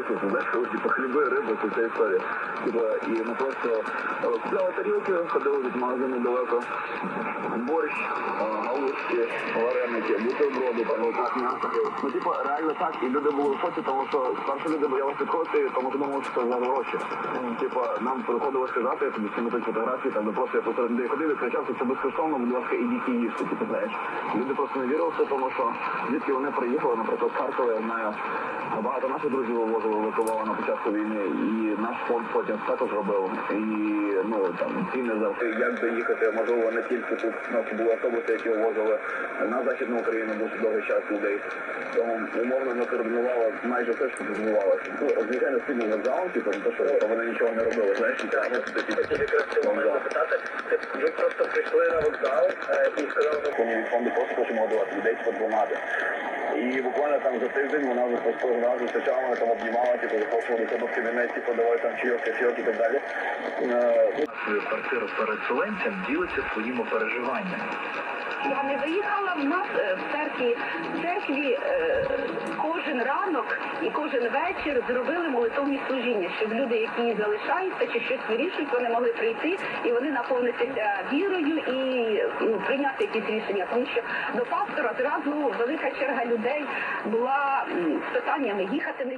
Ісуса, знаєш, коли типу хліби, риби, це ця історія. Типу, і ми просто е, купляли тарілки, ходили від магазину далеко, борщ, е, галушки, вареники, бутерброди, там отак м'ясо. Ну, типу, реально так, і люди були в шоці, тому що спершу люди боялися підходити, тому що думали, що це за гроші. Типу, нам приходилось сказати, я тобі скину фотографії, там, просто я посеред людей ходив і кричав, що це безкоштовно, будь ласка, ідіть і їсти, типу, знаєш. Люди просто не вірили в це, тому що звідки вони приїхали, наприклад, з Харкова, я знаю, багато наших друзів вивозили, врятували на початку війни, і наш фонд потім також робив. І ну там ціни за як доїхати, можливо, не тільки тут у нас були автобуси, які вивозили на західну Україну дуже довгий час людей. Тому умовно ми координували майже все, що відбувалося. Ну, звичайно, спільно вокзал, типу, то що вони нічого не робили, знаєш, і треба запитати. Ви просто прийшли на вокзал і сказали, що ми від фонду просто хочемо годувати людей по двомати. І буквально там за тиждень вона вже просто вона зустрічала, там обнімала, типу, запрошувала до себе в кабінет, типу, давай там чайок, чайок і так далі. Е, свою квартиру переселенцям ділиться своїми переживаннями. Я не виїхала в нас е, в церкві. В церкві е, ранок і кожен вечір зробили молитовні служіння, щоб люди, які залишаються чи щось вирішують, вони могли прийти і вони наповнитися вірою і ну, прийняти якісь рішення. Тому що до пастора зразу велика черга людей була з питаннями їхати не